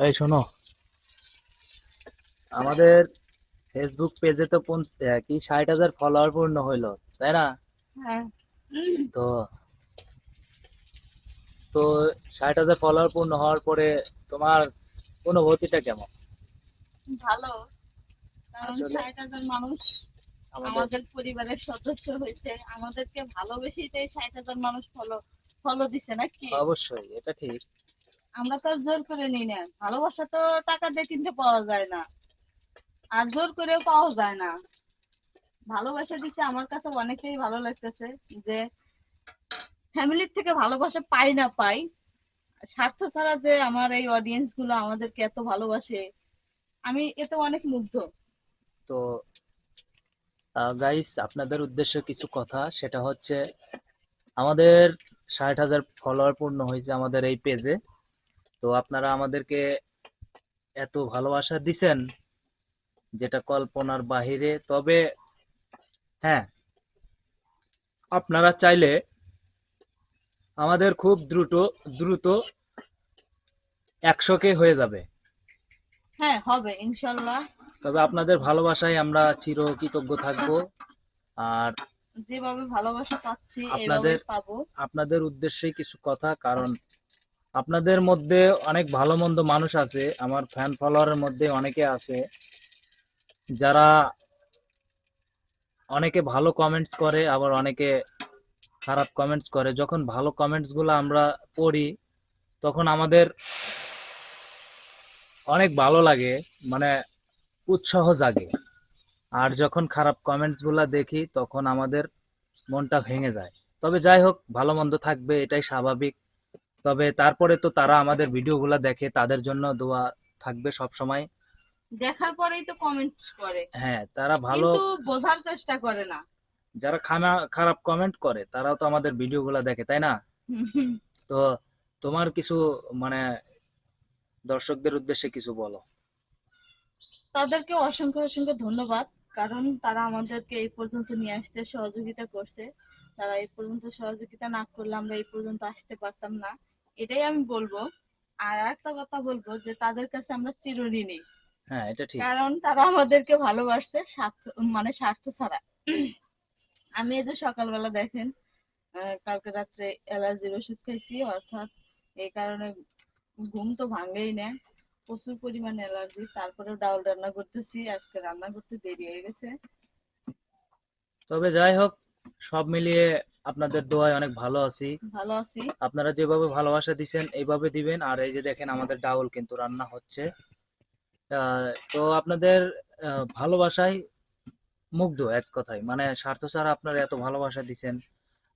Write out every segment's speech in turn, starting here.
এই শোনো। আমাদের ফেসবুক পেজে তো কি ষাট হাজার ফলোয়ার পূর্ণ হইল তাই না? হ্যাঁ। তো তো ষাট হাজার ফলোয়ার পূর্ণ হওয়ার পরে তোমার অনুভূতিটা কেমন? ভালো। কারণ ষাট হাজার মানুষ আমাদের পরিবারের সদস্য হয়েছে। আমাদেরকে ভালোবেসেই তো ষাট হাজার মানুষ ফলো ফলো দিছে নাকি? অবশ্যই এটা ঠিক। আমরা তো আর জোর করে নিই না। ভালোবাসা তো টাকা দিয়ে কিনতে পাওয়া যায় না। আর জোর করেও পাওয়া যায় না। ভালোবাসা দিছে আমার কাছে অনেকেই ভালো লাগতেছে যে ফ্যামিলির থেকে ভালোবাসা পাই না পাই। স্বার্থ ছাড়া যে আমার এই অডিয়েন্সগুলো আমাদেরকে এত ভালোবাসে, আমি এতে অনেক মুগ্ধ। তো গাইস আপনাদের উদ্দেশ্যে কিছু কথা। সেটা হচ্ছে, আমাদের ষাট হাজার ফলোয়ার পূর্ণ হয়েছে আমাদের এই পেজে তো আপনারা আমাদেরকে এত ভালোবাসা দিছেন যেটা কল্পনার বাহিরে। তবে হ্যাঁ আপনারা চাইলে আমাদের খুব দ্রুত দ্রুত একশো কে হয়ে যাবে। হ্যাঁ হবে ইনশাল্লাহ। তবে আপনাদের ভালোবাসায় আমরা চিরকৃতজ্ঞ থাকব। আর যেভাবে ভালোবাসা পাচ্ছি আপনাদের- আপনাদের উদ্দেশ্যে কিছু কথা কারণ আপনাদের মধ্যে অনেক ভালো মন্দ মানুষ আছে, আমার ফ্যান ফলোয়ারের মধ্যে অনেকে আছে। যারা অনেকে ভালো কমেন্টস করে, আবার অনেকে খারাপ কমেন্টস করে। যখন ভালো কমেন্টসগুলো আমরা পড়ি, তখন আমাদের অনেক ভালো লাগে মানে উৎসাহ জাগে। আর যখন খারাপ কমেন্টসগুলা দেখি, তখন আমাদের মনটা ভেঙে যায়। তবে যাই হোক, ভালো মন্দ থাকবে, এটাই স্বাভাবিক। তবে তারপরে তো তারা আমাদের ভিডিওগুলো দেখে তাদের জন্য দোয়া থাকবে সব সময় দেখার পরেই তো কমেন্টস করে। হ্যাঁ তারা ভালো কিন্তু বোঝার চেষ্টা করে না। যারা খানা খারাপ কমেন্ট করে তারাও তো আমাদের ভিডিওগুলো দেখে তাই না? তো তোমার কিছু মানে দর্শকদের উদ্দেশ্যে কিছু বলো। তাদেরকে অসংখ্য অসংখ্য ধন্যবাদ কারণ তারা আমাদেরকে এই পর্যন্ত নিয়ে আসতে সহযোগিতা করছে। তারা এই পর্যন্ত সহযোগিতা না করলে আমরা এই পর্যন্ত আসতে পারতাম না। এটাই আমি বলব। আর একটা কথা বলব যে তাদের কাছে আমরা চিরঋণী। হ্যাঁ এটা ঠিক। কারণ তারা আমাদেরকে ভালোবাসছে স্বার্থ মানে স্বার্থ ছাড়া। আমি এই যে সকালবেলা দেখেন কালকে রাত্রে অ্যালার্জির ওষুধ খাইছি অর্থাৎ এই কারণে ঘুম তো ভাঙেই না। প্রচুর পরিমাণে অ্যালার্জি। তারপরেও ডাউল রান্না করতেছি আজকে রান্না করতে দেরি হয়ে গেছে। তবে যাই হোক সব মিলিয়ে আপনাদের দোয়ায় অনেক ভালো আছি। ভালো আছি। আপনারা যেভাবে ভালোবাসা দিচ্ছেন এইভাবে দিবেন। আর এই যে দেখেন আমাদের ডাউল কিন্তু রান্না হচ্ছে। তো আপনাদের ভালোবাসায় মুগ্ধ এক কথায়। মানে স্বার্থ ছাড়া আপনারা এত ভালোবাসা দিচ্ছেন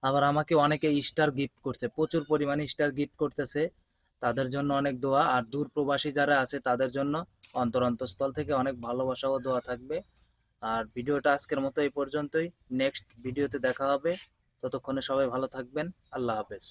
আবার আমাকে অনেকে স্টার গিফট করছে প্রচুর পরিমাণে স্টার গিফট করতেছে। তাদের জন্য অনেক দোয়া। আর দূর প্রবাসী যারা আছে তাদের জন্য অন্তর অন্তঃস্থল থেকে অনেক ভালোবাসা ও দোয়া থাকবে। আর ভিডিওটা আজকের মতো এই পর্যন্তই। নেক্সট ভিডিওতে দেখা হবে। ততক্ষণে সবাই ভালো থাকবেন। আল্লাহ হাফেজ।